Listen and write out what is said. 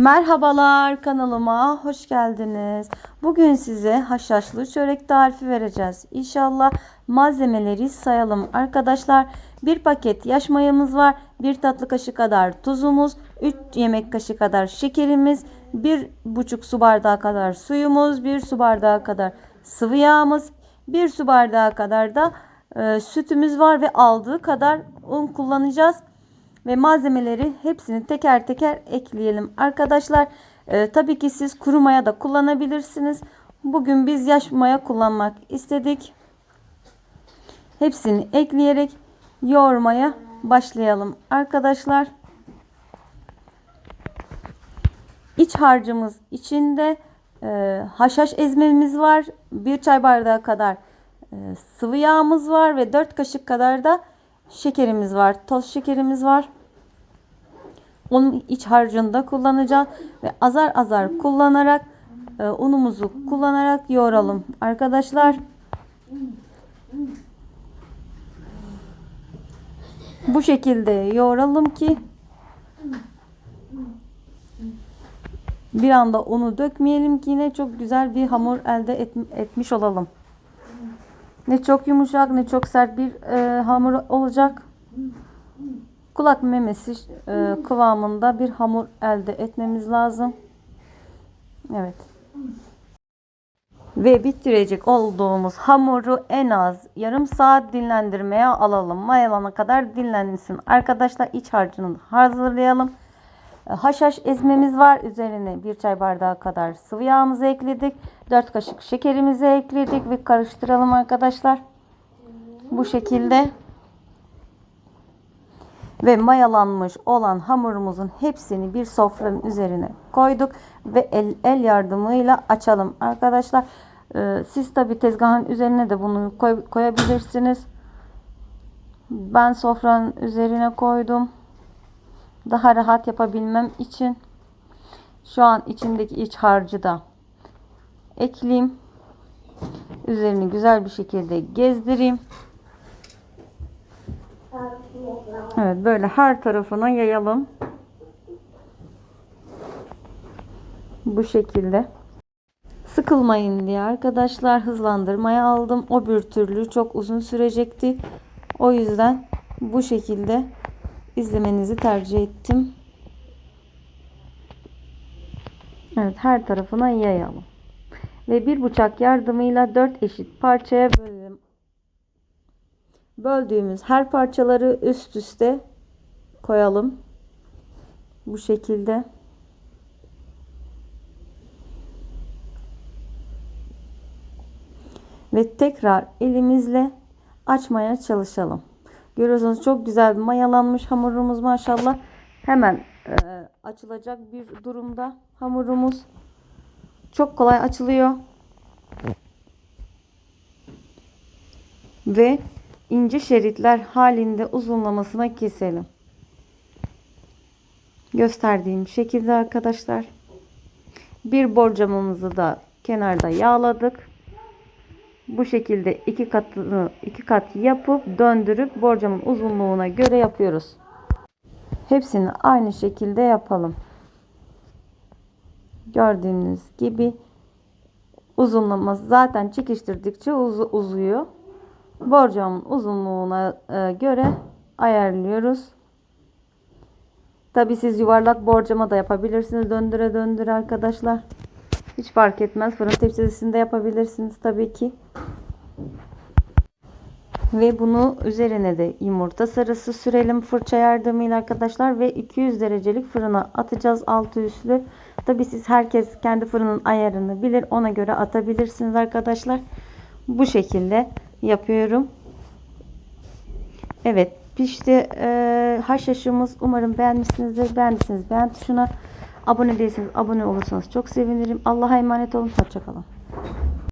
Merhabalar kanalıma hoş geldiniz. Bugün size haşhaşlı çörek tarifi vereceğiz. İnşallah malzemeleri sayalım arkadaşlar. Bir paket yaş mayamız var. Bir tatlı kaşığı kadar tuzumuz. 3 yemek kaşığı kadar şekerimiz. 1,5 su bardağı kadar suyumuz. 1 su bardağı kadar sıvı yağımız. 1 su bardağı kadar da e, sütümüz var ve aldığı kadar un kullanacağız ve malzemeleri hepsini teker teker ekleyelim arkadaşlar. Ee, tabii ki siz kuru maya da kullanabilirsiniz. Bugün biz yaş maya kullanmak istedik. Hepsini ekleyerek yoğurmaya başlayalım arkadaşlar. İç harcımız içinde e, haşhaş ezmemiz var. Bir çay bardağı kadar e, sıvı yağımız var ve 4 kaşık kadar da şekerimiz var. Toz şekerimiz var. Onun iç harcında kullanacağız ve azar azar kullanarak e, unumuzu kullanarak yoğuralım arkadaşlar. Bu şekilde yoğuralım ki bir anda unu dökmeyelim ki yine çok güzel bir hamur elde et, etmiş olalım. Ne çok yumuşak ne çok sert bir e, hamur olacak. Kulak memesi e, kıvamında bir hamur elde etmemiz lazım. Evet. Ve bitirecek olduğumuz hamuru en az yarım saat dinlendirmeye alalım. Mayalana kadar dinlensin. Arkadaşlar iç harcını hazırlayalım. E, Haşhaş ezmemiz var. Üzerine bir çay bardağı kadar sıvı yağımızı ekledik. 4 kaşık şekerimizi ekledik ve karıştıralım arkadaşlar. Bu şekilde ve mayalanmış olan hamurumuzun hepsini bir sofranın üzerine koyduk ve el, el yardımıyla açalım arkadaşlar. Ee, siz tabi tezgahın üzerine de bunu koy, koyabilirsiniz. Ben sofranın üzerine koydum. Daha rahat yapabilmem için şu an içindeki iç harcı da ekleyeyim. Üzerini güzel bir şekilde gezdireyim. Evet böyle her tarafına yayalım. Bu şekilde. Sıkılmayın diye arkadaşlar hızlandırmaya aldım. O bir türlü çok uzun sürecekti. O yüzden bu şekilde izlemenizi tercih ettim. Evet her tarafına yayalım. Ve bir bıçak yardımıyla dört eşit parçaya bölelim böldüğümüz her parçaları üst üste koyalım. Bu şekilde. Ve tekrar elimizle açmaya çalışalım. Görüyorsunuz çok güzel mayalanmış hamurumuz maşallah. Hemen e, açılacak bir durumda hamurumuz. Çok kolay açılıyor. Ve ince şeritler halinde uzunlamasına keselim. Gösterdiğim şekilde arkadaşlar. Bir borcamımızı da kenarda yağladık. Bu şekilde iki katını iki kat yapıp döndürüp borcamın uzunluğuna göre yapıyoruz. Hepsini aynı şekilde yapalım. Gördüğünüz gibi uzunlaması zaten çekiştirdikçe uz uzuyor borcamın uzunluğuna e, göre ayarlıyoruz. Tabi siz yuvarlak borcama da yapabilirsiniz. Döndüre döndüre arkadaşlar. Hiç fark etmez. Fırın tepsisinde yapabilirsiniz tabii ki. Ve bunu üzerine de yumurta sarısı sürelim fırça yardımıyla arkadaşlar. Ve 200 derecelik fırına atacağız altı üstlü. Tabi siz herkes kendi fırının ayarını bilir. Ona göre atabilirsiniz arkadaşlar. Bu şekilde yapıyorum. Evet pişti e, haşhaşımız. Umarım beğenmişsinizdir. Beğendiyseniz beğen tuşuna abone değilseniz abone olursanız çok sevinirim. Allah'a emanet olun. Hoşçakalın.